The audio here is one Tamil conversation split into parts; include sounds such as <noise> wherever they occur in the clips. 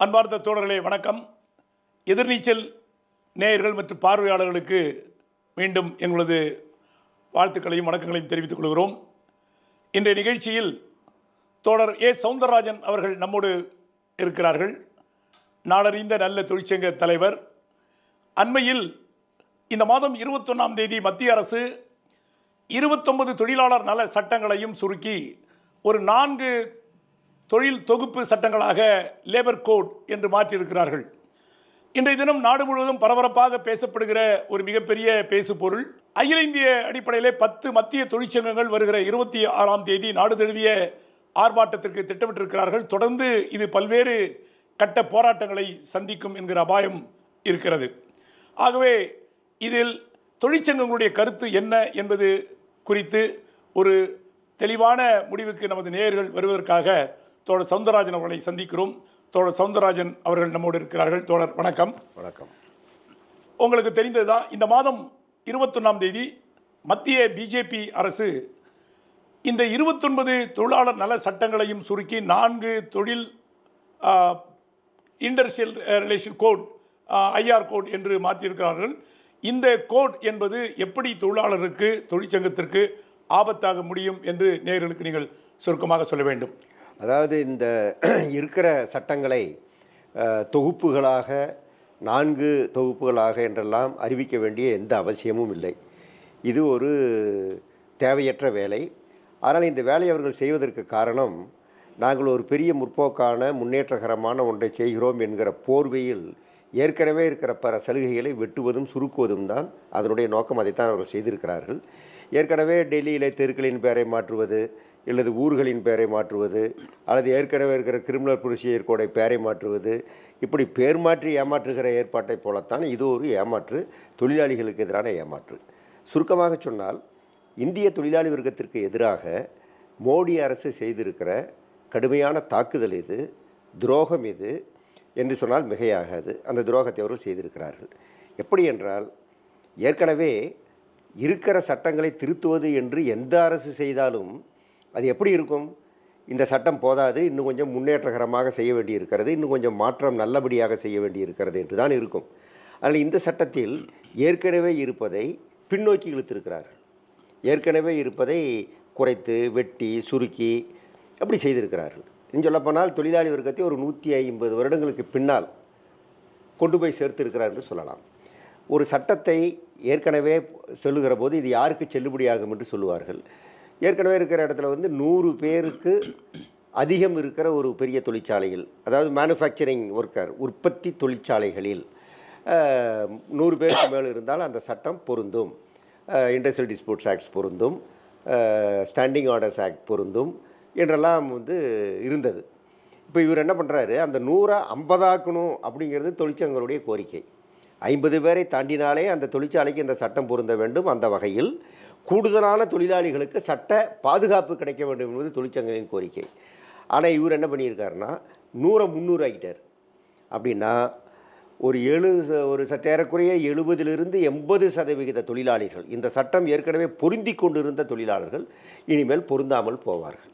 அன்பார்ந்த தோழர்களே வணக்கம். எதிர்நீச்சல் நேயர்கள் மற்றும் பார்வையாளர்களுக்கு மீண்டும் எங்களது வாழ்த்துக்களையும் வணக்கங்களையும் தெரிவித்துக் கொள்கிறோம். இன்றைய நிகழ்ச்சியில் தோழர் ஏ. சவுந்தரராஜன் அவர்கள் நம்மோடு இருக்கிறார்கள். நாளறிந்த நல்ல தொழிற்சங்க தலைவர். அண்மையில் இந்த மாதம் இருபத்தொன்னாம் தேதி மத்திய அரசு இருபத்தொன்பது தொழிலாளர் நல சட்டங்களையும் சுருக்கி ஒரு நான்கு தொழில் தொகுப்பு சட்டங்களாக லேபர் கோட் என்று மாற்றியிருக்கிறார்கள். இன்றைய தினம் நாடு முழுவதும் பரபரப்பாக பேசப்படுகிற ஒரு மிகப்பெரிய பேசு பொருள் அகில இந்திய அடிப்படையிலே பத்து மத்திய தொழிற்சங்கங்கள் வருகிற இருபத்தி ஆறாம் தேதி நாடு தழுவிய ஆர்ப்பாட்டத்திற்கு திட்டமிட்டிருக்கிறார்கள். தொடர்ந்து இது பல்வேறு கட்ட போராட்டங்களை சந்திக்கும் என்கிற அபாயம் இருக்கிறது. ஆகவே இதில் தொழிற்சங்கங்களுடைய கருத்து என்ன என்பது குறித்து ஒரு தெளிவான முடிவுக்கு நமது நேயர்கள் வருவதற்காக தோழர் சவுந்தரராஜன் அவர்களை சந்திக்கிறோம். தோழர் சவுந்தரராஜன் அவர்கள் நம்மோடு இருக்கிறார்கள். தோழர் வணக்கம். வணக்கம். உங்களுக்கு தெரிந்ததுதான் இந்த மாதம் இருபத்தொன்னாம் தேதி மத்திய பிஜேபி அரசு இந்த இருபத்தொன்பது தொழிலாளர் நல சட்டங்களையும் சுருக்கி நான்கு தொழில் industrial relation code IR code என்று மாற்றியிருக்கிறார்கள். இந்த கோட் என்பது எப்படி தொழிலாளருக்கு தொழிற்சங்கத்திற்கு ஆபத்தாக முடியும் என்று நேயர்களுக்கு நீங்கள் சுருக்கமாக சொல்ல வேண்டும். அதாவது இந்த <clears throat> இருக்கிற சட்டங்களை தொகுப்புகளாக நான்கு தொகுப்புகளாக என்றெல்லாம் அறிவிக்க வேண்டிய எந்த அவசியமும் இல்லை. இது ஒரு தேவையற்ற வேலை. ஆனால் இந்த வேலையை அவர்கள் செய்வதற்கு காரணம் நாங்கள் ஒரு பெரிய முற்போக்கான முன்னேற்றகரமான ஒன்றை செய்கிறோம் என்கிற போர்வையில் ஏற்கனவே இருக்கிற பல சலுகைகளை வெட்டுவதும் சுருக்குவதும் தான் அதனுடைய நோக்கம். அதைத்தான் அவர்கள் செய்திருக்கிறார்கள். ஏற்கனவே டெல்லியிலே தெருக்களின் பெயரை மாற்றுவது அல்லது ஊர்களின் பெயரை மாற்றுவது அல்லது ஏற்கனவே இருக்கிற கிரிமினல் புரட்சியர் கோடை பெயரை மாற்றுவது இப்படி பேர் மாற்றி ஏமாற்றுகிற ஏற்பாட்டைப் போலத்தான் இது ஒரு ஏமாற்று தொழிலாளிகளுக்கு எதிரான ஏமாற்று. சுருக்கமாக சொன்னால் இந்திய தொழிலாளி வர்க்கத்திற்கு எதிராக மோடி அரசு செய்திருக்கிற கடுமையான தாக்குதல் இது துரோகம் இது என்று சொன்னால் மிகையாகாது. அந்த துரோகத்தை அவர்கள் செய்திருக்கிறார்கள். எப்படி என்றால் ஏற்கனவே இருக்கிற சட்டங்களை திருத்துவது என்று எந்த அரசு செய்தாலும் அது எப்படி இருக்கும்? இந்த சட்டம் போதாது இன்னும் கொஞ்சம் முன்னேற்றகரமாக செய்ய வேண்டியிருக்கிறது இன்னும் கொஞ்சம் மாற்றம் நல்லபடியாக செய்ய வேண்டியிருக்கிறது என்று தான் இருக்கும். ஆனால் இந்த சட்டத்தில் ஏற்கனவே இருப்பதை பின்னோக்கி இழுத்திருக்கிறார்கள். ஏற்கனவே இருப்பதை குறைத்து வெட்டி சுருக்கி அப்படி செய்திருக்கிறார்கள். இன்னும் சொல்லப்போனால் தொழிலாளி வர்க்கத்தை ஒரு நூற்றி ஐம்பது வருடங்களுக்கு பின்னால் கொண்டு போய் சேர்த்திருக்கிறார் என்று சொல்லலாம். ஒரு சட்டத்தை ஏற்கனவே சொல்லுகிற போது இது யாருக்கு செல்லுபடியாகும் என்று சொல்லுவார்கள்? ஏற்கனவே இருக்கிற இடத்துல வந்து நூறு பேருக்கு அதிகம் இருக்கிற ஒரு பெரிய தொழிற்சாலையில் அதாவது மேனுஃபேக்சரிங் ஒர்க்கர் உற்பத்தி தொழிற்சாலைகளில் நூறு பேருக்கு மேலே இருந்தால் அந்த சட்டம் பொருந்தும். இண்டஸ்ட்ரியல் டிஸ்பியூட்ஸ் ஆக்ட்ஸ் பொருந்தும். ஸ்டாண்டிங் ஆர்டர்ஸ் ஆக்ட் பொருந்தும். என்றெல்லாம் வந்து இருந்தது. இப்போ இவர் என்ன பண்ணுறாரு அந்த நூறை ஐம்பதாக்கணும் அப்படிங்கிறது தொழிற்சங்கங்களுடைய கோரிக்கை. ஐம்பது பேரை தாண்டினாலே அந்த தொழிற்சாலைக்கு இந்த சட்டம் பொருந்த வேண்டும் அந்த வகையில். கூடுதலான தொழிலாளிகளுக்கு சட்ட பாதுகாப்பு கிடைக்க வேண்டும் என்பது தொழிற்சங்கங்களின் கோரிக்கை. ஆனால் இவர் என்ன பண்ணியிருக்காருன்னா நூறை முந்நூறு ஆகிட்டார் அப்படின்னா ஒரு எழு ஒரு சற்றேறக்குறைய எழுபதிலிருந்து எண்பது சதவிகித தொழிலாளிகள் இந்த சட்டம் ஏற்கனவே பொருந்தி கொண்டிருந்த தொழிலாளர்கள் இனிமேல் பொருந்தாமல் போவார்கள்.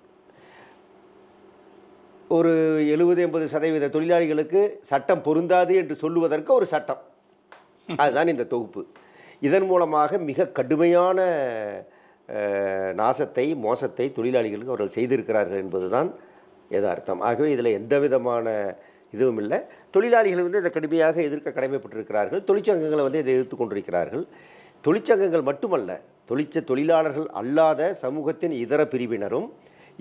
ஒரு எழுபது எண்பது சதவீத தொழிலாளிகளுக்கு சட்டம் பொருந்தாது என்று சொல்லுவதற்கு ஒரு சட்டம். அதுதான் இந்த தொகுப்பு. இதன் மூலமாக மிக கடுமையான நாசத்தை மோசத்தை தொழிலாளிகளுக்கு அவர்கள் செய்திருக்கிறார்கள் என்பதுதான் எதார்த்தம் ஆகவே இதில் எந்த விதமான இதுவும் இல்லை. தொழிலாளிகள் வந்து இதை கடுமையாக எதிர்க்க கடமைப்பட்டிருக்கிறார்கள். தொழிற்சங்கங்களை வந்து இதை எதிர்த்து கொண்டிருக்கிறார்கள். தொழிற்சங்கங்கள் மட்டுமல்ல தொழிற்ச தொழிலாளர்கள் அல்லாத சமூகத்தின் இதர பிரிவினரும்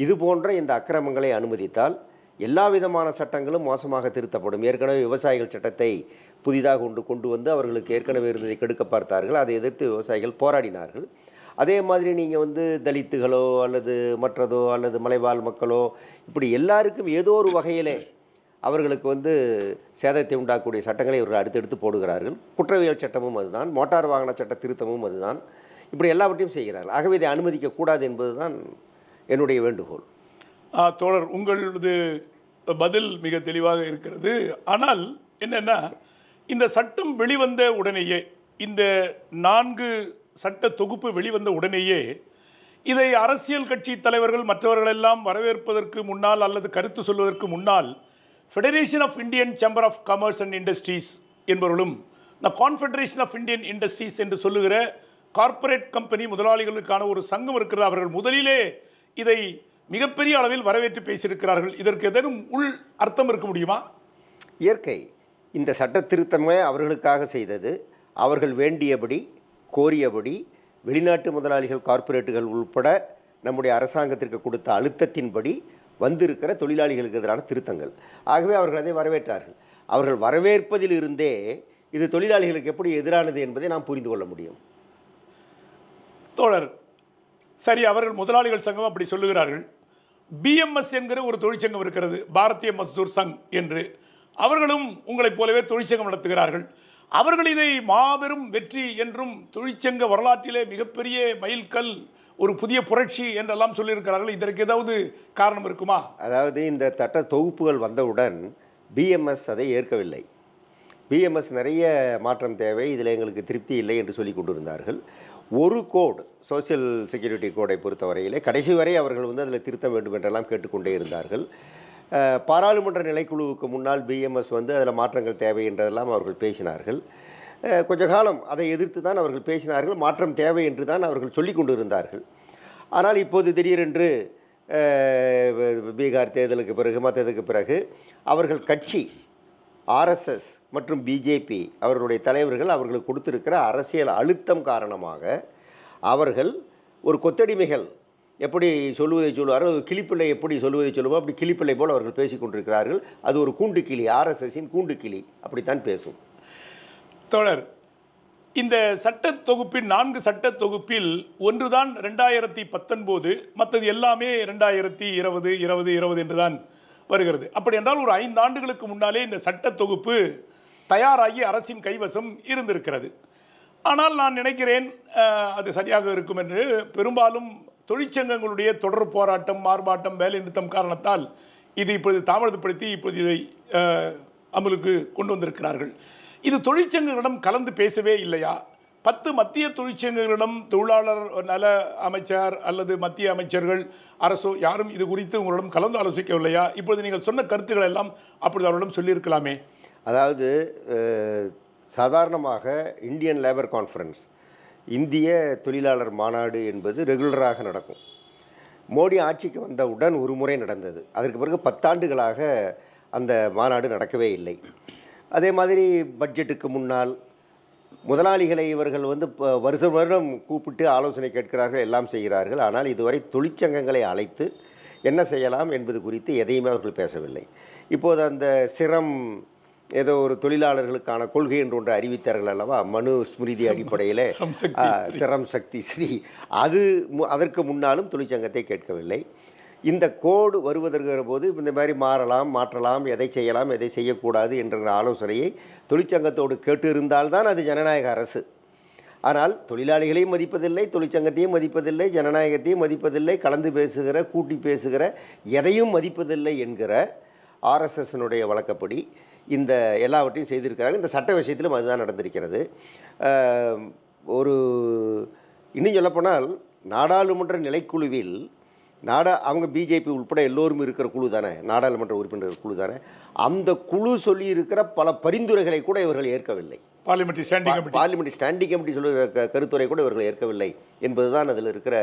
இது போன்ற இந்த அக்கிரமங்களை அனுமதித்தால் எல்லா விதமான சட்டங்களும் மோசமாக திருத்தப்படும். ஏற்கனவே விவசாயிகள் சட்டத்தை புதிதாக கொண்டு கொண்டு வந்து அவர்களுக்கு ஏற்கனவே இருந்ததை கெடுக்க பார்த்தார்கள். அதை எதிர்த்து விவசாயிகள் போராடினார்கள். அதே மாதிரி நீங்கள் வந்து தலித்துகளோ அல்லது மற்றதோ அல்லது மலைவாழ் மக்களோ இப்படி எல்லாருக்கும் ஏதோ ஒரு வகையிலே அவர்களுக்கு வந்து சேதத்தை உண்டாக்கக்கூடிய சட்டங்களை இவர்கள் அடுத்தடுத்து போடுகிறார்கள். குற்றவியல் சட்டமும் அதுதான் மோட்டார் வாகன சட்ட திருத்தமும் அதுதான். இப்படி எல்லாவற்றையும் செய்கிறார்கள். ஆகவே இதை அனுமதிக்கக்கூடாது என்பதுதான் என்னுடைய வேண்டுகோள். தோழர் உங்களது பதில் மிக தெளிவாக இருக்கிறது. ஆனால் என்னென்னா இந்த சட்டம் வெளிவந்த உடனேயே இந்த நான்கு சட்ட தொகுப்பு வெளிவந்த உடனேயே இதை அரசியல் கட்சி தலைவர்கள் மற்றவர்களெல்லாம் வரவேற்பதற்கு முன்னால் அல்லது கருத்து சொல்வதற்கு முன்னால் federation of Indian chamber of commerce and industries என்பவர்களும் the confederation of Indian industries என்று சொல்லுகிற கார்ப்பரேட் கம்பெனி முதலாளிகளுக்கான ஒரு சங்கம் இருக்கிறது. அவர்கள் முதலிலே இதை மிகப்பெரிய அளவில் வரவேற்று பேசியிருக்கிறார்கள். இதற்கு ஏதேனும் உள் அர்த்தம் இருக்க முடியுமா? இயற்கை. இந்த சட்ட திருத்தமே அவர்களுக்காக செய்தது. அவர்கள் வேண்டியபடி கோரியபடி வெளிநாட்டு முதலாளிகள் கார்ப்பரேட்டுகள் உள்பட நம்முடைய அரசாங்கத்திற்கு கொடுத்த அழுத்தத்தின்படி வந்திருக்கிற தொழிலாளிகளுக்கு எதிரான திருத்தங்கள். ஆகவே அவர்கள் அதை வரவேற்றார்கள். அவர்கள் வரவேற்பதில் இருந்தே இது தொழிலாளிகளுக்கு எப்படி எதிரானது என்பதை நாம் புரிந்து கொள்ள முடியும். தோழர் சரி அவர்கள் முதலாளிகள் சங்கம் அப்படி சொல்லுகிறார்கள். பிஎம்எஸ் என்கிற ஒரு தொழிற்சங்கம் இருக்கிறது. பாரதிய மஸ்தூர் சங் என்று அவர்களும் உங்களைப் போலவே தொழிற்சங்கம் நடத்துகிறார்கள். அவர்கள் இதை மாபெரும் வெற்றி என்றும் தொழிற்சங்க வரலாற்றிலே மிகப்பெரிய மைல்கல் ஒரு புதிய புரட்சி என்றெல்லாம் சொல்லியிருக்கிறார்கள். இதற்கு ஏதாவது காரணம் இருக்குமா? அதாவது இந்த சட்ட தொகுப்புகள் வந்தவுடன் பிஎம்எஸ் அதை ஏற்கவில்லை. பிஎம்எஸ் நிறைய மாற்றம் தேவை இதில் எங்களுக்கு திருப்தி இல்லை என்று சொல்லி கொண்டிருந்தார்கள். ஒரு கோட் சோஷியல் செக்யூரிட்டி கோடை பொறுத்தவரையிலே கடைசி வரை அவர்கள் வந்து அதில் திருத்த வேண்டும் என்றெல்லாம் கேட்டுக்கொண்டே இருந்தார்கள். பாராளுமன்ற நிலைக்குழுவுக்கு முன்னால் பிஎம்எஸ் வந்து அதில் மாற்றங்கள் தேவை என்றதெல்லாம் அவர்கள் பேசினார்கள். கொஞ்ச காலம் அதை எதிர்த்து தான் அவர்கள் பேசினார்கள். மாற்றம் தேவை என்று தான் அவர்கள் சொல்லிக் கொண்டிருந்தார்கள். ஆனால் இப்போது திடீரென்று பீகார் தேர்தலுக்கு பிறகு மற்றதுக்கு பிறகு அவர்கள் கட்சி ஆர்எஸ்எஸ் மற்றும் பிஜேபி அவர்களுடைய தலைவர்கள் அவர்களுக்கு கொடுத்திருக்கிற அரசியல் அழுத்தம் காரணமாக அவர்கள் ஒரு கொத்தடிமைகள் எப்படி சொல்லுவதை சொல்லுவார்கள்? அது கிளிப்பிள்ளை எப்படி சொல்லுவதை சொல்லுவோம் அப்படி கிளிப்பிள்ளை போல் அவர்கள் பேசி கொண்டிருக்கிறார்கள். அது ஒரு கூண்டு கிளி ஆர்எஸ்எஸின் கூண்டு கிளி அப்படித்தான் பேசும். தோழர் இந்த சட்ட தொகுப்பின் நான்கு சட்ட தொகுப்பில் ஒன்றுதான் ரெண்டாயிரத்தி பத்தொன்பது மற்றது எல்லாமே ரெண்டாயிரத்தி இருபது இருபது இருபது என்றுதான் வருகிறது. அப்படி என்றால் ஒரு ஐந்து ஆண்டுகளுக்கு முன்னாலே இந்த சட்ட தொகுப்பு தயாராகி அரசின் கைவசம் இருந்திருக்கிறது. ஆனால் நான் நினைக்கிறேன் அது சரியாக இருக்கும் என்று பெரும்பாலும் தொழிற்சங்கங்களுடைய தொடர் போராட்டம் மார்பாட்டம் வேலை நிறுத்தம் காரணத்தால் இது இப்பொழுது தாமதப்படுத்தி இப்போது இதை அமலுக்கு கொண்டு வந்திருக்கிறார்கள். இது தொழிற்சங்கங்களிடம் கலந்து பேசவே இல்லையா? பத்து மத்திய தொழிற்சங்கங்களிடம் தொழிலாளர் நல அமைச்சர் அல்லது மத்திய அமைச்சர்கள் அரசோ யாரும் இது குறித்து உங்களிடம் கலந்து ஆலோசிக்கவில்லையா? இப்பொழுது நீங்கள் சொன்ன கருத்துக்கள் எல்லாம் அப்பொழுது அவர்களிடம் சொல்லியிருக்கலாமே. அதாவது சாதாரணமாக இந்தியன் லேபர் கான்ஃபரன்ஸ் இந்திய தொழிலாளர் மாநாடு என்பது ரெகுலராக நடக்கும். மோடி ஆட்சிக்கு வந்தவுடன் ஒரு முறை நடந்தது. அதற்கு பிறகு பத்தாண்டுகளாக அந்த மாநாடு நடக்கவே இல்லை. அதே மாதிரி பட்ஜெட்டுக்கு முன்னால் முதலாளிகளை இவர்கள் வந்து இப்போ வருஷ வருடம் கூப்பிட்டு ஆலோசனை கேட்கிறார்கள் எல்லாம் செய்கிறார்கள். ஆனால் இதுவரை தொழிற்சங்கங்களை அழைத்து என்ன செய்யலாம் என்பது குறித்து எதையுமே அவர்கள் பேசவில்லை. இப்போது அந்த சிரம் ஏதோ ஒரு தொழிலாளர்களுக்கான கொள்கை என்று ஒன்று அறிவித்தார்கள் அல்லவா? மனு ஸ்மிருதி அடிப்படையில் <laughs> சிரம் சக்தி ஸ்ரீ. அது அதற்கு முன்னாலும் தொழிற்சங்கத்தை கேட்கவில்லை. இந்த கோடு வருவதற்கிற போது இந்த மாதிரி மாறலாம் மாற்றலாம் எதை செய்யலாம் எதை செய்யக்கூடாது என்ற ஆலோசனையை தொழிற்சங்கத்தோடு கேட்டிருந்தால்தான் அது ஜனநாயக அரசு. ஆனால் தொழிலாளிகளையும் மதிப்பதில்லை தொழிற்சங்கத்தையும் மதிப்பதில்லை ஜனநாயகத்தையும் மதிப்பதில்லை கலந்து பேசுகிற கூட்டி பேசுகிற எதையும் மதிப்பதில்லை என்கிற ஆர்எஸ்எஸ்னுடைய வழக்கப்படி இந்த எல்லாவற்றையும் செய்திருக்கிறாங்க. இந்த சட்ட விஷயத்திலும் அதுதான் நடந்திருக்கிறது. ஒரு இன்னும் சொல்லப்போனால் நாடாளுமன்ற நிலைக்குழுவில் நாடா அவங்க பிஜேபி உட்பட எல்லோரும் இருக்கிற குழு தானே நாடாளுமன்ற உறுப்பினர் குழு தானே அந்த குழு சொல்லி இருக்கிற பல பரிந்துரைகளை கூட இவர்கள் ஏற்கவில்லை. Parliamentary standing committee. Parliament standing committee சொல்லுகிற க கருத்துரை கூட இவர்கள் ஏற்கவில்லை என்பதுதான் அதில் இருக்கிற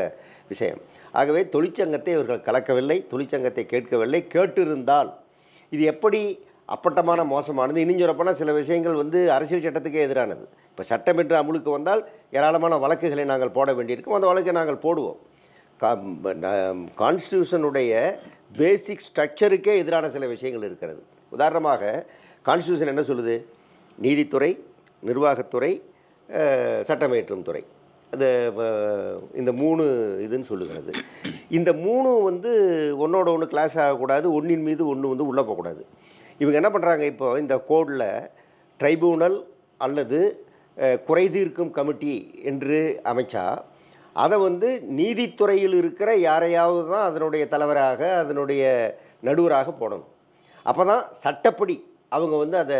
விஷயம். ஆகவே தொழிற்சங்கத்தை இவர்கள் கலக்கவில்லை தொழிற்சங்கத்தை கேட்கவில்லை கேட்டிருந்தால் இது எப்படி அப்பட்டமான மோசமானது. இன்னும் சில விஷயங்கள் வந்து அரசியல் சட்டத்துக்கே எதிரானது. இப்போ சட்டம் என்று அமுலுக்கு வந்தால் ஏராளமான வழக்குகளை நாங்கள் போட வேண்டியிருக்கும். அந்த வழக்கை நாங்கள் போடுவோம். கான்ஸ்டியூஷனுடைய பேசிக் ஸ்ட்ரக்சருக்கே எதிரான சில விஷயங்கள் இருக்கிறது. உதாரணமாக கான்ஸ்டியூஷன் என்ன சொல்லுது? நீதித்துறை நிர்வாகத்துறை சட்டமேற்றும் துறை. அது இந்த மூணு இதுன்னு சொல்லுகிறது. இந்த மூணு வந்து ஒன்றோட ஒன்று கிளாஸ் ஆகக்கூடாது. ஒன்றின் மீது ஒன்று வந்து உள்ளே போகக்கூடாது. இவங்க என்ன பண்ணுறாங்க இப்போ இந்த கோடில் ட்ரைபூனல் அல்லது குறைதீர்க்கும் கமிட்டி என்று அமைச்சா அதை வந்து நீதித்துறையில் இருக்கிற யாரையாவது தான் அதனுடைய தலைவராக அதனுடைய நடுவராக போடணும். அப்போ தான் சட்டப்படி அவங்க வந்து அதை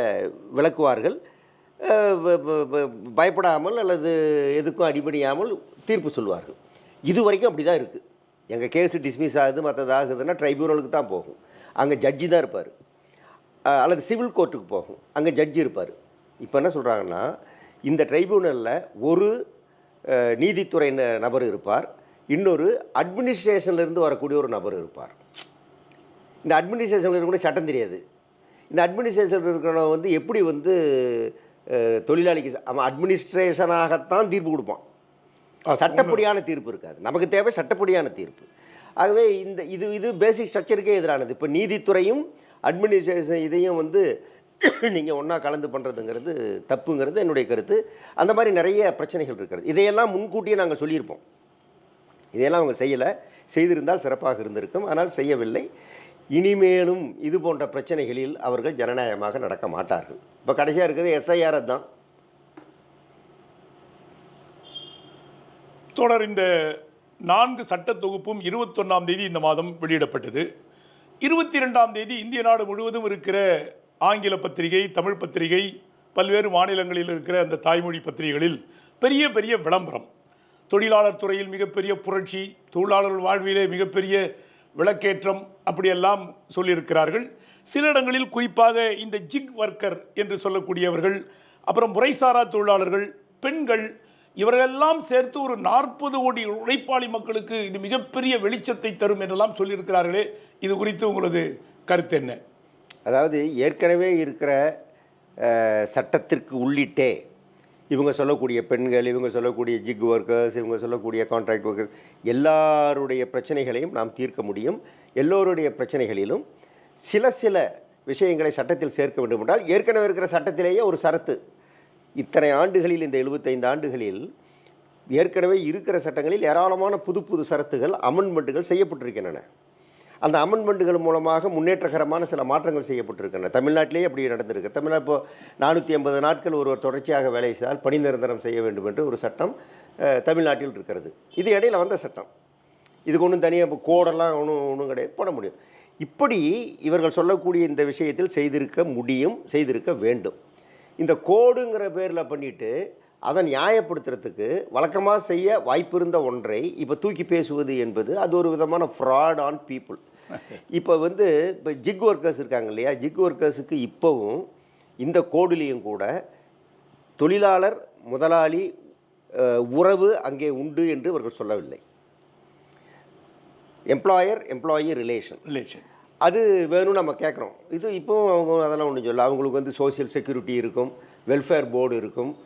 விளக்குவார்கள். பயப்படாமல் அல்லது எதுக்கும் அடிபடியாமல் தீர்ப்பு சொல்வார்கள். இது வரைக்கும் அப்படி தான் இருக்குது எங்கள் கேஸு டிஸ்மிஸ் ஆகுது மற்றது ஆகுதுன்னா தான் போகும். அங்கே ஜட்ஜி தான் இருப்பார். அல்லது சிவில் கோர்ட்டுக்கு போகும். அங்கே ஜட்ஜி இருப்பார். இப்போ என்ன சொல்கிறாங்கன்னா இந்த ட்ரைபியூனலில் ஒரு நீதித்துறை நபர் இருப்பார். இன்னொரு அட்மினிஸ்ட்ரேஷன்லேருந்து வரக்கூடிய ஒரு நபர் இருப்பார். இந்த அட்மினிஸ்ட்ரேஷனில் இருக்கக்கூடிய சட்டம் தெரியாது. இந்த அட்மினிஸ்ட்ரேஷன் இருக்கிறவன் வந்து எப்படி வந்து தொழிலாளிக்கு அவன் அட்மினிஸ்ட்ரேஷனாகத்தான் தீர்ப்பு கொடுப்பான். சட்டப்படியான தீர்ப்பு இருக்காது. நமக்கு தேவை சட்டப்படியான தீர்ப்பு. ஆகவே இந்த இது இது பேசிக் ஸ்ட்ரக்சருக்கே எதிரானது. இப்போ நீதித்துறையும் அட்மினிஸ்ட்ரேஷன் இதையும் வந்து <coughs> நீங்கள் ஒன்றா கலந்து பண்ணுறதுங்கிறது தப்புங்கிறது என்னுடைய கருத்து. அந்த மாதிரி நிறைய பிரச்சனைகள் இருக்கிறது. இதையெல்லாம் முன்கூட்டியே நாங்கள் சொல்லியிருப்போம். இதையெல்லாம் அவங்க செய்யலை. செய்திருந்தால் சிறப்பாக இருந்திருக்கும். ஆனால் செய்யவில்லை. இனிமேலும் இது போன்ற பிரச்சனைகளில் அவர்கள் ஜனநாயகமாக நடக்க மாட்டார்கள். இப்போ கடைசியாக இருக்கிறது எஸ்ஐஆர் தான் தொடர் இந்த நான்கு சட்ட தொகுப்பும் இருபத்தொன்னாம் தேதி இந்த மாதம் வெளியிடப்பட்டது. இருபத்தி ரெண்டாம் தேதி இந்திய நாடு முழுவதும் இருக்கிற ஆங்கில பத்திரிகை தமிழ் பத்திரிகை பல்வேறு மாநிலங்களில் இருக்கிற அந்த தாய்மொழி பத்திரிகைகளில் பெரிய பெரிய விளம்பரம். தொழிலாளர் துறையில் மிகப்பெரிய புரட்சி தொழிலாளர்கள் வாழ்விலே மிகப்பெரிய விளக்கேற்றம் அப்படியெல்லாம் சொல்லியிருக்கிறார்கள். சில இடங்களில் குறிப்பாக இந்த ஜிக் ஒர்க்கர் என்று சொல்லக்கூடியவர்கள் அப்புறம் முறைசாரா தொழிலாளர்கள் பெண்கள் இவர்களெல்லாம் சேர்த்து ஒரு நாற்பது கோடி உழைப்பாளி மக்களுக்கு இது மிகப்பெரிய வெளிச்சத்தை தரும் என்றெல்லாம் சொல்லியிருக்கிறார்களே. இது குறித்து உங்களது கருத்து என்ன? அதாவது ஏற்கனவே இருக்கிற சட்டத்திற்கு உள்ளிட்டே இவங்க சொல்லக்கூடிய பெண்கள் இவங்க சொல்லக்கூடிய ஜிக் ஒர்க்கர்ஸ் இவங்க சொல்லக்கூடிய கான்ட்ராக்ட் ஒர்க்கர்ஸ் எல்லாருடைய பிரச்சனைகளையும் நாம் தீர்க்க முடியும். எல்லோருடைய பிரச்சனைகளிலும் சில சில விஷயங்களை சட்டத்தில் சேர்க்க வேண்டும் என்றால் ஏற்கனவே இருக்கிற சட்டத்திலேயே ஒரு சரத்து இத்தனை ஆண்டுகளில் இந்த எழுபத்தைந்து ஆண்டுகளில் ஏற்கனவே இருக்கிற சட்டங்களில் ஏராளமான புது புது சரத்துகள் அமெண்ட்மெண்ட்டுகள் செய்யப்பட்டிருக்கின்றன. அந்த அமெண்ட்மெண்ட்டுகள் மூலமாக முன்னேற்றகரமான சில மாற்றங்கள் செய்யப்பட்டிருக்கின்றன. தமிழ்நாட்டிலேயே அப்படி நடந்திருக்கு. தமிழ்நாடு இப்போ நானூற்றி ஐம்பது நாட்கள் ஒருவர் தொடர்ச்சியாக வேலை செய்தால் பணி நிரந்தரம் செய்ய வேண்டும் என்று ஒரு சட்டம் தமிழ்நாட்டில் இருக்கிறது. இது இடையில் வந்த சட்டம். இதுக்கு ஒன்றும் தனியாக இப்போ கோடெல்லாம் ஒன்றும் ஒன்றும் கிடையாது. போட முடியும். இப்படி இவர்கள் சொல்லக்கூடிய இந்த விஷயத்தில் செய்திருக்க முடியும் செய்திருக்க வேண்டும். இந்த கோடுங்கிற பேரில் பண்ணிவிட்டு அதை நியாயப்படுத்துறதுக்கு வழக்கமாக செய்ய வாய்ப்பிருந்த ஒன்றை இப்போ தூக்கி பேசுவது என்பது அது ஒரு விதமான ஃப்ராட் ஆன் பீப்புள் இப்போ வந்து இப்போ ஜிக் ஒர்க்கர்ஸ் இருக்காங்க இல்லையா? ஜிக் ஒர்க்கர்ஸுக்கு இப்போவும் இந்த கோடுலேயும் கூட தொழிலாளர் முதலாளி உறவு அங்கே உண்டு என்று இவர்கள் சொல்லவில்லை. எம்ப்ளாயர் எம்ப்ளாயி ரிலேஷன் ரிலேஷன் அது வேணும்னு நம்ம கேட்குறோம். இது இப்போவும் அவங்க அதெல்லாம் ஒன்றும் சொல்ல அவங்களுக்கு வந்து சோஷியல் செக்யூரிட்டி இருக்கும் வெல்ஃபேர் போர்டு இருக்கும்.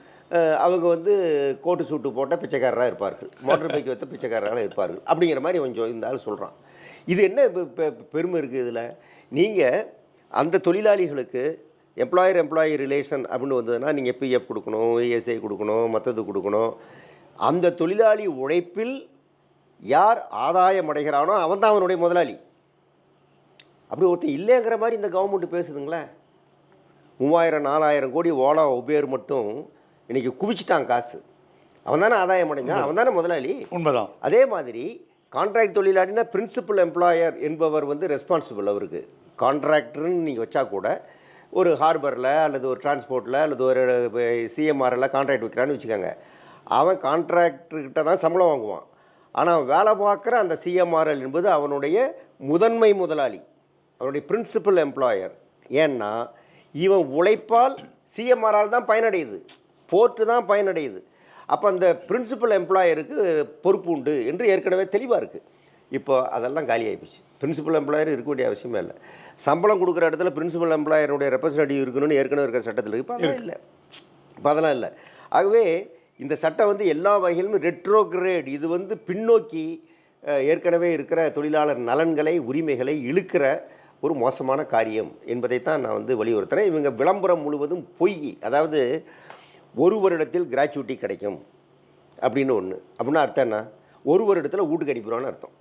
அவங்க வந்து கோட்டு சூட்டு போட்டால் பிச்சைக்காரராக இருப்பார்கள். மோட்டர் பைக் வைத்த பிச்சைக்காரராக இருப்பார்கள். அப்படிங்கிற மாதிரி கொஞ்சம் இந்த ஆள் சொல்கிறான் இது என்ன இப்போ பெ- பெருமை இருக்குது இதில்? நீங்கள் அந்த தொழிலாளிகளுக்கு எம்ப்ளாயர் எம்ப்ளாயி ரிலேஷன் அப்படின்னு வந்ததுன்னா நீங்கள் பிஎஃப் கொடுக்கணும் இஎஸ்ஐ கொடுக்கணும் மற்றது கொடுக்கணும். அந்த தொழிலாளி உழைப்பில் யார் ஆதாயம் அடைகிறானோ அவன் தான் அவனுடைய முதலாளி. அப்படி ஒருத்தன் இல்லைங்கிற மாதிரி இந்த கவர்மெண்ட் பேசுதுங்களே. மூவாயிரம் நாலாயிரம் கோடி ஓலா உபேர் மட்டும் இன்னைக்கு குவிச்சிட்டான் காசு. அவன் தானே ஆதாயம் அடைஞ்சான்? அவன் தானே முதலாளி? உண்மைதான். அதே மாதிரி கான்ட்ராக்ட் தொழிலாளினா பிரின்சிபல் எம்ப்ளாயர் என்பவர் வந்து ரெஸ்பான்சிபிள் அவருக்கு. கான்ட்ராக்டர்னு நீங்கள் வச்சா கூட ஒரு ஹார்பரில் அல்லது ஒரு டிரான்ஸ்போர்ட்டில் அல்லது ஒரு சிஎம்ஆரில் கான்ட்ராக்ட் வைக்கிறான்னு வச்சுக்கோங்க. அவன் கான்ட்ராக்டர்கிட்ட தான் சம்பளம் வாங்குவான். ஆனால் வேலை பார்க்குற அந்த சிஎம்ஆர்எல் என்பது அவனுடைய முதன்மை முதலாளி. அவனுடைய பிரின்சிபல் எம்ப்ளாயர் ஏன்னா இவன் உழைப்பால் சிஎம்ஆரால் தான் பயனடையுது. போர்ட்டு தான் பயனடையுது. அப்போ அந்த பிரின்சிபல் எம்ப்ளாயருக்கு பொறுப்பு உண்டு என்று ஏற்கனவே தெளிவாக இருக்குது இப்போ அதெல்லாம் காலி ஆகிப்போச்சு பிரின்சிபல் எம்ப்ளாயர் இருக்க வேண்டிய அவசியமே இல்லை. சம்பளம் கொடுக்குற இடத்துல பிரின்சிபல் எம்ப்ளாயருடைய ரெப்ரசன்டேட்டிவ் இருக்கணும்னு ஏற்கனவே இருக்கிற சட்டத்தில் இப்போ அதெல்லாம் இல்லை. இப்போ அதெல்லாம் இல்லை. ஆகவே இந்த சட்டம் வந்து எல்லா வகையிலும் ரெட்ரோகிரேட் இது வந்து பின்னோக்கி ஏற்கனவே இருக்கிற தொழிலாளர் நலன்களை உரிமைகளை இழுக்கிற ஒரு மோசமான காரியம் என்பதைத்தான் நான் வந்து வலியுறுத்துகிறேன் இவங்க விளம்பரம் முழுவதும் பொய் அதாவது ஒரு வருடத்தில் கிராச்சுவிட்டி கிடைக்கும் அப்படின்னு ஒன்று அப்படின்னா அர்த்தம் என்ன? ஒரு வருடத்தில் வீட்டுக்கு அனுப்பிடுவான்னு அர்த்தம்.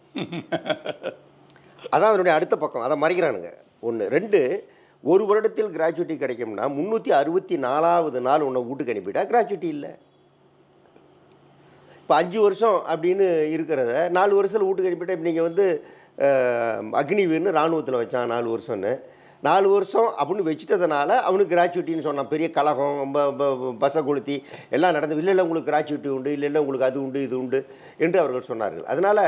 அதான் அதனுடைய அடுத்த பக்கம். அதை மறைக்கிறானுங்க. ஒன்று ரெண்டு ஒரு வருடத்தில் கிராச்சுவிட்டி கிடைக்கும்னா முந்நூற்றி அறுபத்தி நாலாவது நாள் உன்னை வீட்டுக்கு அனுப்பிட்டா கிராச்சுவிட்டி இல்லை. இப்போ அஞ்சு வருஷம் அப்படின்னு இருக்கிறத நாலு வருஷத்தில் வீட்டுக்கு அனுப்பிட்டா இப்போ நீங்கள் வந்து அக்னிவீர்னு இராணுவத்தில் வச்சான் நாலு வருஷம்னு. நாலு வருஷம் அப்படின்னு வச்சுட்டதுனால அவனுக்கு கிராச்சுவிட்டின்னு சொன்னான். பெரிய கலகம் பசை பஸ்ஸை கொளுத்தி எல்லாம் நடந்து இல்லை இல்லை உங்களுக்கு கிராச்சுவிட்டி உண்டு இல்லை இல்லை உங்களுக்கு அது உண்டு இது உண்டு என்று அவர்கள் சொன்னார்கள். அதனால்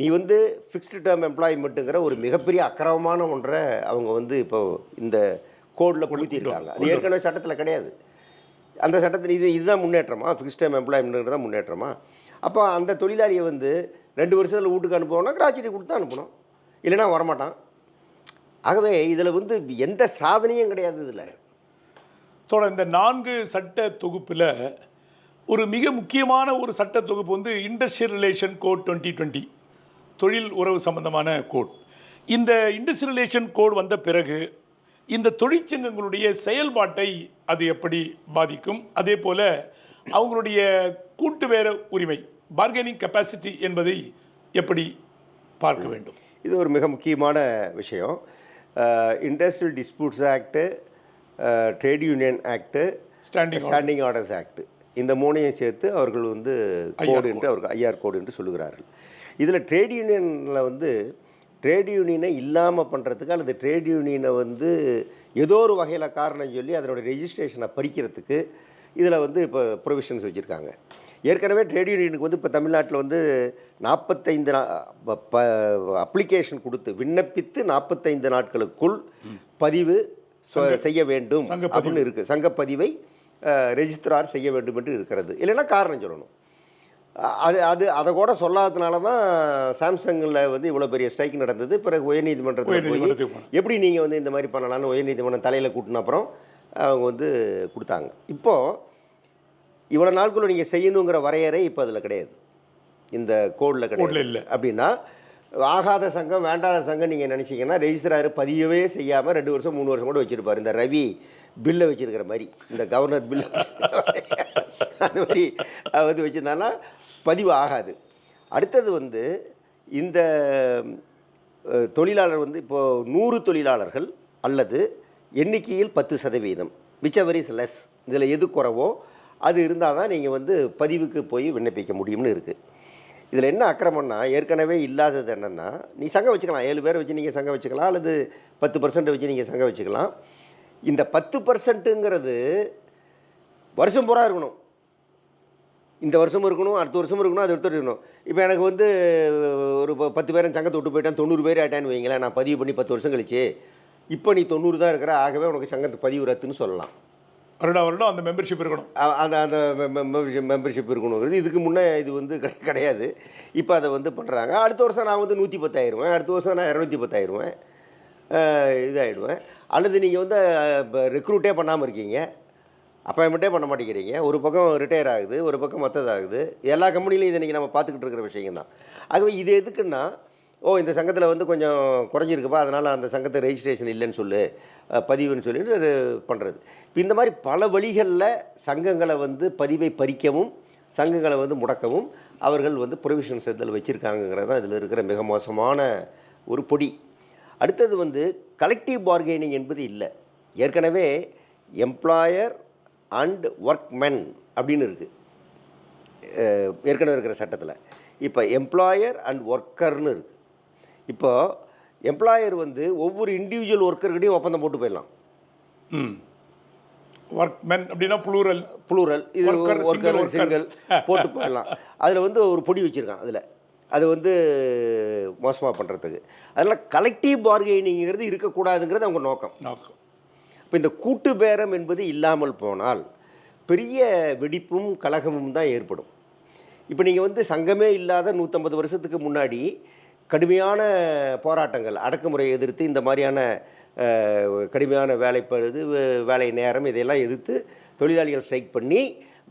நீ வந்து ஃபிக்ஸ்டு டேர்ம் எம்ப்ளாய்மெண்ட்டுங்கிற ஒரு மிகப்பெரிய அக்கிரமமான ஒன்றை அவங்க வந்து இப்போ இந்த கோடில் புகுத்தியிருக்காங்க. அது ஏற்கனவே சட்டத்தில் கிடையாது. அந்த சட்டத்தில் இது இதுதான் முன்னேற்றமா? ஃபிக்ஸ்ட் டைம் எம்ப்ளாய்மெண்ட்டுங்கிறது தான் முன்னேற்றமா? அப்போ அந்த தொழிலாளியை வந்து ரெண்டு வருஷத்தில் வீட்டுக்கு அனுப்பணும்னா கிராச்சுவிட்டி கொடுத்து அனுப்பணும். இல்லைனா வரமாட்டான். ஆகவே இதில் வந்து எந்த சாதனையும் கிடையாது இதில். தோட இந்த நான்கு சட்ட தொகுப்பில் ஒரு மிக முக்கியமான ஒரு சட்ட தொகுப்பு வந்து industrial relation code twenty twenty தொழில் உறவு சம்பந்தமான கோட் இந்த இண்டஸ்ட்ரியல் ரிலேஷன் கோட் வந்த பிறகு இந்த தொழிற்சங்கங்களுடைய செயல்பாட்டை அது எப்படி பாதிக்கும்? அதே போல் அவங்களுடைய கூட்டு வேற உரிமை பார்கெனிங் கெப்பாசிட்டி என்பதை எப்படி பார்க்க வேண்டும்? இது ஒரு மிக முக்கியமான விஷயம். Industrial disputes act trade union act standing standing orders act இந்த மூணையும் சேர்த்து அவர்கள் வந்து கோடு என்று அவர்கள் ஐஆர் கோடு என்று சொல்லுகிறார்கள். இதில் ட்ரேட் யூனியனில் வந்து ட்ரேட் யூனியனை இல்லாமல் பண்ணுறதுக்கு அல்லது ட்ரேட் யூனியனை வந்து ஏதோ ஒரு வகையில் காரணம் சொல்லி அதனுடைய ரெஜிஸ்ட்ரேஷனை பறிக்கிறதுக்கு இதில் வந்து இப்போ ப்ரொவிஷன்ஸ் வச்சுருக்காங்க. ஏற்கனவே ட்ரேட் யூனியனுக்கு வந்து இப்போ தமிழ்நாட்டில் வந்து நாற்பத்தைந்து அப்ளிகேஷன் கொடுத்து விண்ணப்பித்து நாற்பத்தைந்து நாட்களுக்குள் பதிவு செய்ய வேண்டும். அப்படின்னு இருக்குது சங்கப்பதிவை ரெஜிஸ்ட்ரார் செய்ய வேண்டும் என்று இருக்கிறது. இல்லைன்னா காரணம் சொல்லணும். அது அது அதை கூட சொல்லாததுனால தான் சாம்சங்கில் வந்து இவ்வளோ பெரிய ஸ்ட்ரைக் நடந்தது. பிறகு உயர்நீதிமன்றத்தில் போய். எப்படி நீங்கள் வந்து இந்த மாதிரி பண்ணலாம்னு உயர்நீதிமன்றம் தலையில் கூட்டின அப்புறம் அவங்க வந்து கொடுத்தாங்க. இப்போது இவ்வளோ நாட்களும் நீங்கள் செய்யணுங்கிற வரையறை இப்போ அதில் கிடையாது. இந்த கோடில் கிடையாது. இல்லை. அப்படின்னா ஆகாத சங்கம் வேண்டாத சங்கம் நீங்கள் நினச்சிங்கன்னா ரெஜிஸ்ட்ரார் பதியவே செய்யாமல் ரெண்டு வருஷம் மூணு வருஷம் கூட வச்சுருப்பார். இந்த ரவி பில்லை வச்சிருக்கிற மாதிரி இந்த கவர்னர் பில் அந்த மாதிரி வந்து வச்சுருந்தாங்கன்னா பதிவு ஆகாது. அடுத்தது வந்து இந்த தொழிலாளர் வந்து இப்போது நூறு தொழிலாளர்கள் அல்லது எண்ணிக்கையில் பத்து சதவீதம். விச் இஸ் லெஸ் இதில் எது குறவோ அது இருந்தால் தான் நீங்கள் வந்து பதிவுக்கு போய் விண்ணப்பிக்க முடியும்னு இருக்குது இதில் என்ன அக்கிரமம்னா ஏற்கனவே இல்லாதது என்னென்னா நீ சங்கம் வச்சுக்கலாம். ஏழு பேரை வச்சு நீங்கள் சங்கம் வச்சுக்கலாம் அல்லது பத்து பர்சன்ட் வச்சு நீங்கள் சங்கம் வச்சுக்கலாம். இந்த பத்து பர்சன்ட்டுங்கிறது வருஷம் பூரா இருக்கணும். இந்த வருஷமும் இருக்கணும் அடுத்த வருஷமும் இருக்கணும் அது எடுத்துகிட்டு இருக்கணும் இப்போ எனக்கு வந்து ஒரு ப- பத்து பேரும் சங்கத்தை விட்டு போயிட்டேன் தொண்ணூறு பேர் ஆயிட்டான்னு வைங்களேன் நான் பதிவு பண்ணி பத்து வருஷம் கழிச்சு. இப்போ நீ தொண்ணூறு தான் இருக்கிற ஆகவே உனக்கு சங்கத்து பதிவு ரத்துன்னு சொல்லலாம். வருடா வருடம் அந்த மெம்பர்ஷிப் இருக்கணும். அந்த அந்த மெம்பர்ஷிப் மெம்பர்ஷிப் இருக்கணுங்கிறது. இதுக்கு முன்னே இது வந்து கிடையாது. இப்போ அதை வந்து பண்ணுறாங்க அடுத்த வருஷம் நான் வந்து நூற்றி பத்தாயிருவேன் அடுத்த வருஷம் நான் இரநூத்தி பத்தாயிருவேன் இதாகிடுவேன் அல்லது நீங்கள் வந்து ரெக்ரூட்டே பண்ணாமல் இருக்கீங்க. அப்பாயின்மெண்ட்டே பண்ண மாட்டேங்கிறீங்க. ஒரு பக்கம் ரிட்டையர் ஆகுது ஒரு பக்கம் மற்றதாகுது எல்லா கம்பெனிலையும் இதை நீங்கள் நம்ம பார்த்துக்கிட்டு இருக்கிற விஷயம் தான் ஆகவே இது எதுக்குன்னா ஓ இந்த சங்கத்தில் வந்து கொஞ்சம் குறைஞ்சிருக்குப்பா அதனால் அந்த சங்கத்தை ரெஜிஸ்ட்ரேஷன் இல்லைன்னு சொல்லு பதிவுன்னு சொல்லிட்டு அது பண்ணுறது இப்போ இந்த மாதிரி பல வழிகளில் சங்கங்களை வந்து பதிவை பறிக்கவும் சங்கங்களை வந்து முடக்கவும் அவர்கள் வந்து ப்ரொவிஷன்ஸ் இதில் வச்சுருக்காங்கிறது தான் இதில் இருக்கிற மிக மோசமான ஒரு பொடி. அடுத்தது வந்து கலெக்டிவ் பார்கெனிங் என்பது இல்லை. ஏற்கனவே எம்ப்ளாயர் அண்ட் ஒர்க்மென் அப்படின்னு இருக்குது ஏற்கனவே இருக்கிற சட்டத்தில். இப்போ எம்ப்ளாயர் அண்ட் ஒர்க்கர்னு இருக்குது இப்போ எம்ப்ளாயர் வந்து ஒவ்வொரு இண்டிவிஜுவல் ஒர்க்கர்கிட்டையும் ஒப்பந்தம் போட்டு போயிடலாம். ம். ஒர்க் மென் அப்படின்னா ப்ளூரல் ப்ளூரல் இது ஒர்க்கர் சிங்கிள் போட்டு போயிடலாம். அதில் வந்து ஒரு பொடி வச்சுருக்கான் அதில். அது வந்து மோசமாக பண்ணுறதுக்கு அதனால் கலெக்டிவ் பார்கெனிங்கிறது இருக்கக்கூடாதுங்கிறது அவங்க நோக்கம். நோக்கம். இப்போ இந்த கூட்டு பேரம் என்பது இல்லாமல் போனால் பெரிய வெடிப்பும் கலகமும் தான் ஏற்படும். இப்போ நீங்கள் வந்து சங்கமே இல்லாத நூற்றம்பது வருஷத்துக்கு முன்னாடி கடுமையான போராட்டங்கள் அடக்குமுறையை எதிர்த்து இந்த மாதிரியான கடுமையான வேலைப்பழுது வேலை நேரம் இதையெல்லாம் எதிர்த்து தொழிலாளிகள் ஸ்ட்ரைக் பண்ணி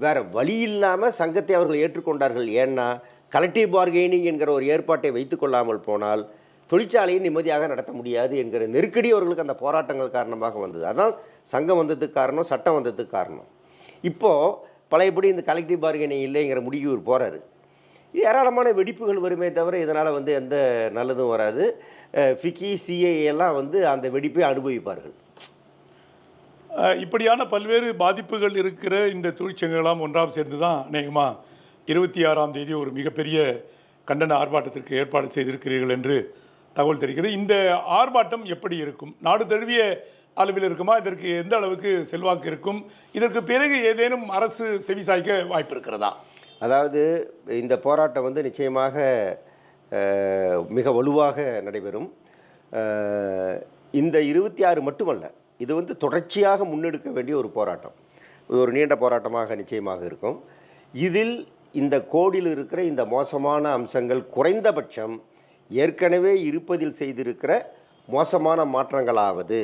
வேறு வழி இல்லாமல் சங்கத்தை அவர்கள் ஏற்றுக்கொண்டார்கள். ஏன்னா கலெக்டிவ் பார்கெனிங் என்கிற ஒரு ஏற்பாட்டை வைத்து கொள்ளாமல் போனால் தொழிற்சாலையை நிம்மதியாக நடத்த முடியாது என்கிற நெருக்கடி அவர்களுக்கு அந்த போராட்டங்கள் காரணமாக வந்தது. அதான் சங்கம் வந்ததுக்கு காரணம் சட்டம் வந்ததுக்கு காரணம். இப்போது பழையபடி இந்த கலெக்டிவ் பார்கெனிங் இல்லைங்கிற முடிவு போகிறாரு ஏராளமான வெடிப்புகள் வருமே தவிர இதனால் வந்து எந்த நல்லதும் வராது. ஃபிக்கி சிஏ எல்லாம் வந்து அந்த வெடிப்பை அனுபவிப்பார்கள். இப்படியான பல்வேறு பாதிப்புகள் இருக்கிற இந்த தொழிற்சங்கங்களாம் ஒன்றாம் சேர்ந்து தான் அநேகமாக இருபத்தி ஆறாம் தேதி ஒரு மிகப்பெரிய கண்டன ஆர்ப்பாட்டத்திற்கு ஏற்பாடு செய்திருக்கிறீர்கள் என்று தகவல் தெரிகிறது. இந்த ஆர்ப்பாட்டம் எப்படி இருக்கும்? நாடு தழுவிய அளவில் இருக்குமா? இதற்கு எந்த அளவுக்கு செல்வாக்கு இருக்கும்? இதற்கு பிறகு ஏதேனும் அரசு செவிசாய்க்க வாய்ப்பு இருக்கிறதா? அதாவது இந்த போராட்டம் வந்து நிச்சயமாக மிக வலுவாக நடைபெறும். இந்த இருபத்தி ஆறு மட்டுமல்ல இது வந்து தொடர்ச்சியாக முன்னெடுக்க வேண்டிய ஒரு போராட்டம். இது ஒரு நீண்ட போராட்டமாக நிச்சயமாக இருக்கும். இதில் இந்த கோடியில் இருக்கிற இந்த மோசமான அம்சங்கள் குறைந்தபட்சம் ஏற்கனவே இருப்பதில் செய்திருக்கிற மோசமான மாற்றங்களாவது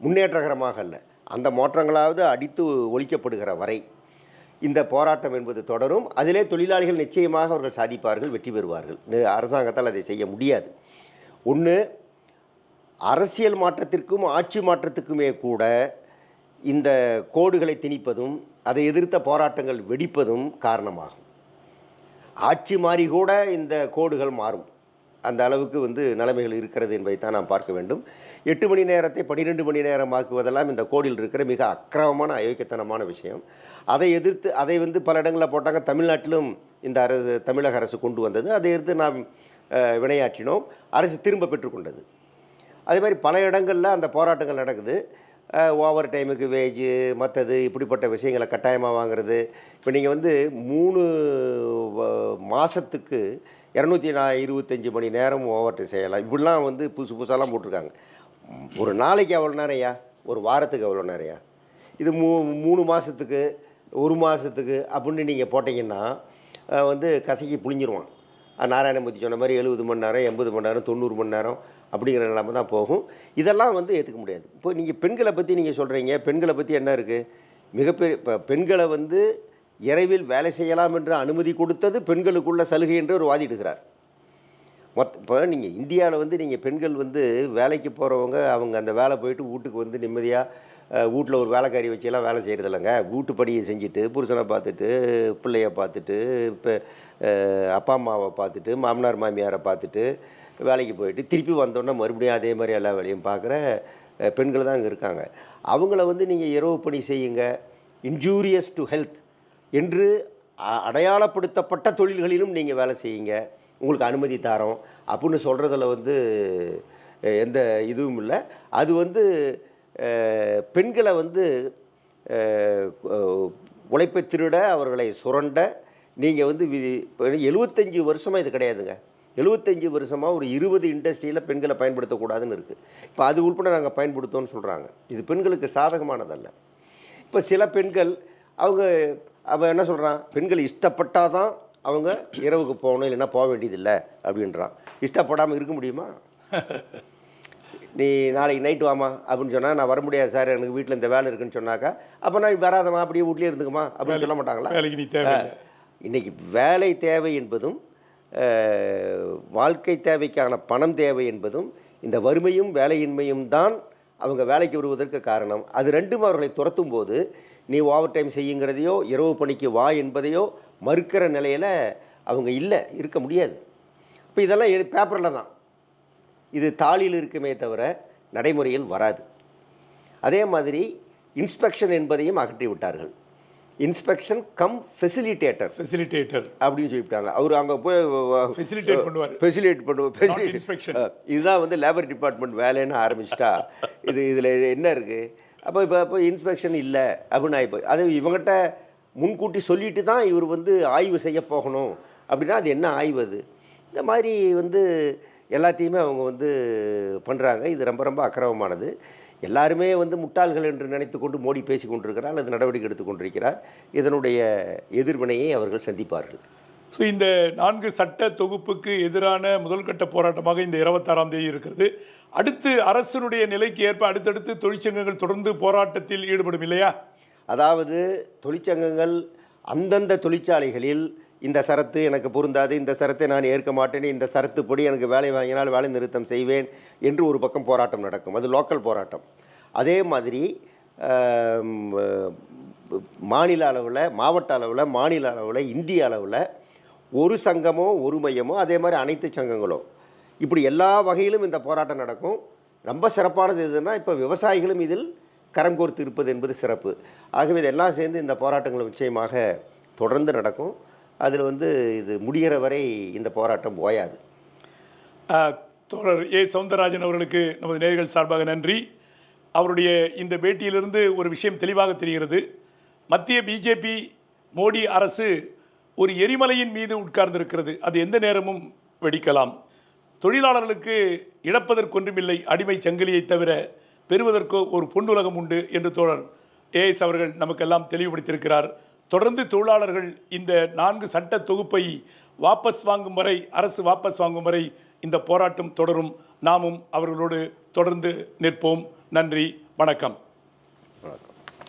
முன்னேற்றகரமாக அல்ல அந்த மாற்றங்களாவது அடித்து ஒழிக்கப்படுகிற வரை இந்த போராட்டம் என்பது தொடரும். அதிலே தொழிலாளிகள் நிச்சயமாக அவர்கள் சாதிப்பார்கள் வெற்றி பெறுவார்கள். அரசாங்கத்தால் அதை செய்ய முடியாது. ஒன்று அரசியல் மாற்றத்திற்கும் ஆட்சி மாற்றத்துக்குமே கூட இந்த கோடுகளை திணிப்பதும் அதை எதிர்த்த போராட்டங்கள் வெடிப்பதும் காரணமாகும். ஆட்சி மாறி கூட இந்த கோடுகள் மாறும். அந்த அளவுக்கு வந்து நிலைமைகள் இருக்கிறது என்பதை தான் நாம் பார்க்க வேண்டும். எட்டு மணி நேரத்தை பன்னிரெண்டு மணி நேரம் ஆக்குவதெல்லாம் இந்த கோடியில் இருக்கிற மிக அக்கிரமமான அயோக்கியத்தனமான விஷயம். அதை எதிர்த்து அதை வந்து பல இடங்களில் போட்டாங்க. தமிழ்நாட்டிலும் இந்த அரசு தமிழக அரசு கொண்டு வந்தது. அதை எதிர்த்து நாம் வினையாற்றினோம். அரசு திரும்ப பெற்றுக்கொண்டது அதே மாதிரி பல இடங்களில் அந்த போராட்டங்கள் நடக்குது. ஓவர் டைமுக்கு வேஜு மற்றது இப்படிப்பட்ட விஷயங்களை கட்டாயமாக வாங்குறது. இப்போ நீங்கள் வந்து மூணு மாதத்துக்கு இரநூத்தி நா இருபத்தஞ்சி மணி நேரம் ஓவர் செய்யலாம். இப்படிலாம் வந்து புதுசு புதுசாலாம் போட்டிருக்காங்க. ஒரு நாளைக்கு எவ்வளோ நேரம்யா ஒரு வாரத்துக்கு எவ்வளோ நேரம்யா இது மூ மூணு மாதத்துக்கு ஒரு மாதத்துக்கு அப்படின்னு நீங்கள் போட்டிங்கன்னா வந்து கசக்கி புழிஞ்சிருவான். நாராயணமூர்த்தி சொன்ன மாதிரி எழுபது மணி நேரம் எண்பது மணி நேரம் தொண்ணூறு மணி நேரம் அப்படிங்கிற நிலைமை தான் போகும். இதெல்லாம் வந்து ஏற்றுக்க முடியாது. இப்போ நீங்கள் பெண்களை பற்றி நீங்கள் சொல்கிறீங்க பெண்களை பற்றி என்ன இருக்குது மிகப்பெரிய இப்போ பெண்களை வந்து இரவில் வேலை செய்யலாம் என்று அனுமதி கொடுத்தது பெண்களுக்குள்ள சலுகை என்று ஒரு வாதிடுகிறார் மொத்த இப்போ நீங்கள் இந்தியாவில் வந்து நீங்கள் பெண்கள் வந்து வேலைக்கு போகிறவங்க அவங்க அந்த வேலை போயிட்டு வீட்டுக்கு வந்து நிம்மதியாக வீட்டில் ஒரு வேலைக்காரி வச்செல்லாம் வேலை செய்கிறது இல்லைங்க. வீட்டு பணியை செஞ்சுட்டு புருஷனை பார்த்துட்டு பிள்ளைய பார்த்துட்டு இப்போ அப்பா அம்மாவை பார்த்துட்டு மாமனார் மாமியாரை பார்த்துட்டு வேலைக்கு போயிட்டு திருப்பி வந்தோன்னே மறுபடியும் அதே மாதிரி எல்லா வேலையும் பார்க்குற பெண்கள் தான் அங்கே இருக்காங்க. அவங்கள வந்து நீங்கள் இரவு பணி செய்யுங்க. இன்ஜூரியஸ் டு ஹெல்த் என்று அ- அடையாளப்படுத்தப்பட்ட தொழில்களிலும் நீங்கள் வேலை செய்யுங்க. உங்களுக்கு அனுமதி தரோம். அப்படின்னு சொல்கிறதுல வந்து எந்த இதுவும் இல்லை. அது வந்து பெண்களை வந்து உழைப்பை திருட அவர்களை சுரண்ட நீங்கள் வந்து எழுபத்தஞ்சி வருஷமாக இது கிடையாதுங்க. எழுபத்தஞ்சி வருஷமாக ஒரு இருபது இண்டஸ்ட்ரியில் பெண்களை பயன்படுத்தக்கூடாதுன்னு இருக்குது இப்போ அது உள்பட நாங்கள் பயன்படுத்தோம்னு சொல்கிறாங்க இது பெண்களுக்கு சாதகமானதல்ல. இப்போ சில பெண்கள் அவங்க அவன் என்ன சொல்கிறான் பெண்கள் இஷ்டப்பட்டால் தான் அவங்க இரவுக்கு போகணும் இல்லைன்னா போக வேண்டியதில்லை அப்படின்றான். இஷ்டப்படாமல் இருக்க முடியுமா? நீ நாளைக்கு நைட்டு வாமா அப்படின்னு சொன்னால் நான் வர முடியாது சார் எனக்கு வீட்டில் இந்த வேலை இருக்குன்னு சொன்னாக்கா அப்போ நான் வராதம்மா அப்படியே வீட்லேயே இருந்துக்குமா அப்படின்னு சொல்ல மாட்டாங்களா? வேலைக்கு நீ தேவையில்லை. இன்னைக்கு வேலை தேவை என்பதும் வாழ்க்கை தேவைக்கான பணம் தேவை என்பதும் இந்த வறுமையும் வேலையின்மையும் தான் அவங்க வேலைக்கு வருவதற்கு காரணம். அது ரெண்டும் அவர்களை துரத்தும் போது நீ ஓவர் டைம் செய்யுங்கிறதையோ இரவு பணிக்கு வா என்பதையோ மறுக்கிற நிலையில் அவங்க இல்லை இருக்க முடியாது. இப்போ இதெல்லாம் பேப்பரில் தான். இது தாளில் இருக்குமே தவிர நடைமுறையில் வராது. அதே மாதிரி இன்ஸ்பெக்ஷன் என்பதையும் அகற்றி விட்டார்கள். இன்ஸ்பெக்ஷன் கம் ஃபெசிலிட்டேட்டர் ஃபெசிலிட்டேட்டர் அப்படின்னு சொல்லிவிட்டாங்க. அவர் அங்கே போய் ஃபெசிலிட்டேட் பண்ணுவார். Facilitate inspection. இதுதான் வந்து லேபர் டிபார்ட்மெண்ட் வேலைன்னு ஆரம்பிச்சிட்டா. இது இதில் என்ன இருக்குது அப்போ இப்போ இப்போ இன்ஸ்பெக்ஷன் இல்லை அப்படின்னு ஆகிப்போய் அது இவங்ககிட்ட முன்கூட்டி சொல்லிட்டு தான் இவர் வந்து ஆய்வு செய்ய போகணும். அப்படின்னா அது என்ன ஆய்வு அது? இந்த மாதிரி வந்து எல்லாத்தையுமே அவங்க வந்து பண்ணுறாங்க இது ரொம்ப ரொம்ப அக்கிரமமானது. எல்லாருமே வந்து முட்டாள்கள் என்று நினைத்து கொண்டு மோடி பேசி கொண்டிருக்கிறார் அல்லது நடவடிக்கை எடுத்து கொண்டிருக்கிறார். இதனுடைய எதிர்வினையை அவர்கள் சந்திப்பார்கள். ஸோ இந்த நான்கு சட்ட தொகுப்புக்கு எதிரான முதல்கட்ட போராட்டமாக இந்த இருபத்தாறாம் தேதி இருக்கிறது. அடுத்து அரசனுடைய நிலைக்கு ஏற்ப அடுத்தடுத்து தொழிற்சங்கங்கள் தொடர்ந்து போராட்டத்தில் ஈடுபடும் இல்லையா? அதாவது தொழிற்சங்கங்கள் அந்தந்த தொழிற்சாலைகளில் இந்த சரத்து எனக்கு பொருந்தாது இந்த சரத்தை நான் ஏற்க மாட்டேன் இந்த சரத்துப்படி எனக்கு வேலை வாங்கினால் வேலை நிறுத்தம் செய்வேன் என்று ஒரு பக்கம் போராட்டம் நடக்கும். அது லோக்கல் போராட்டம். அதே மாதிரி மாநில அளவில் மாவட்ட அளவில் மாநில அளவில் இந்திய அளவில் ஒரு சங்கமோ ஒரு மையமோ அதே மாதிரி அனைத்து சங்கங்களோ இப்படி எல்லா வகையிலும் இந்த போராட்டம் நடக்கும். ரொம்ப சிறப்பானது எதுன்னா இப்போ விவசாயிகளும் இதில் கரம் கோர்த்து இருப்பது என்பது சிறப்பு. ஆகவே இதெல்லாம் சேர்ந்து இந்த போராட்டங்கள் நிச்சயமாக தொடர்ந்து நடக்கும். அதில் வந்து இது முடிகிற வரை இந்த போராட்டம் ஓயாது. தோழர் ஏ. சவுந்தரராஜன் அவர்களுக்கு நமது நேர்கள் சார்பாக நன்றி. அவருடைய இந்த பேட்டியிலிருந்து ஒரு விஷயம் தெளிவாக தெரிகிறது. மத்திய பிஜேபி மோடி அரசு ஒரு எரிமலையின் மீது உட்கார்ந்திருக்கிறது. அது எந்த நேரமும் வெடிக்கலாம். தொழிலாளர்களுக்கு இழப்பதற்கொன்றுமில்லை அடிமை சங்கிலியை தவிர பெறுவதற்கோ ஒரு பொன்னுலகம் உண்டு என்று தோழர் ஏஎஸ் அவர்கள் நமக்கெல்லாம் தெளிவுபடுத்தியிருக்கிறார். தொடர்ந்து தொழிலாளர்கள் இந்த நான்கு சட்ட தொகுப்பை வாபஸ் வாங்கும் வரை அரசு வாபஸ் வாங்கும் வரை இந்த போராட்டம் தொடரும். நாமும் அவர்களோடு தொடர்ந்து நிற்போம். நன்றி வணக்கம். வணக்கம்.